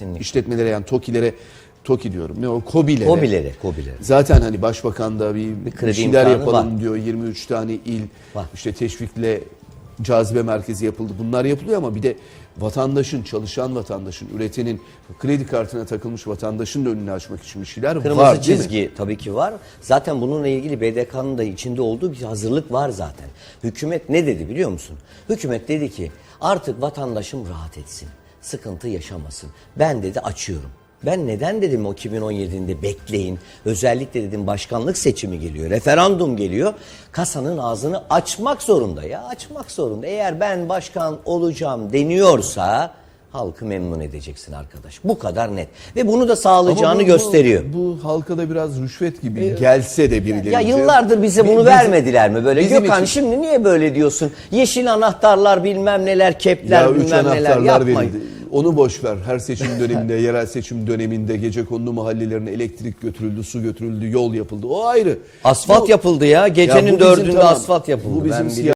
Kesinlikle. işletmelere yani TOKİ'lere TOKİ diyorum. Ne o KOBİ'lere. Kobilere, kobilere. Zaten hani başbakan da bir, bir kredi şeyler yapalım var. diyor. 23 tane il Var. işte teşvikle cazibe merkezi yapıldı. Bunlar yapılıyor ama bir de vatandaşın, çalışan vatandaşın, üretenin, kredi kartına takılmış vatandaşın da önünü açmak için bir şeyler Kırmızı var. mi? çizgi tabii ki var. Zaten bununla ilgili BDK'nın da içinde olduğu bir hazırlık var zaten. Hükümet ne dedi biliyor musun? Hükümet dedi ki artık vatandaşım rahat etsin. Sıkıntı yaşamasın. Ben dedi açıyorum. Ben neden dedim o 2017'de bekleyin. Özellikle dedim başkanlık seçimi geliyor, referandum geliyor. Kasanın ağzını açmak zorunda ya açmak zorunda. Eğer ben başkan olacağım deniyorsa halkı memnun edeceksin arkadaş. Bu kadar net. Ve bunu da Ama sağlayacağını bu- bu- gösteriyor. Bu, halkada biraz rüşvet gibi gelse de birileri. Ya yıllardır bize bunu Bizim- vermediler mi böyle? Gökhan için- şimdi niye böyle diyorsun? Yeşil anahtarlar bilmem neler, kepler Ya bilmem neler yapmayın. verildi. Onu boş ver. Her seçim döneminde, yerel seçim döneminde gece konulu mahallelerine elektrik götürüldü, su götürüldü, yol yapıldı. O ayrı. Asfalt Bu- yapıldı ya. Ya bu Gecenin bizim dördünde tamam, asfalt yapıldı. Bu bizim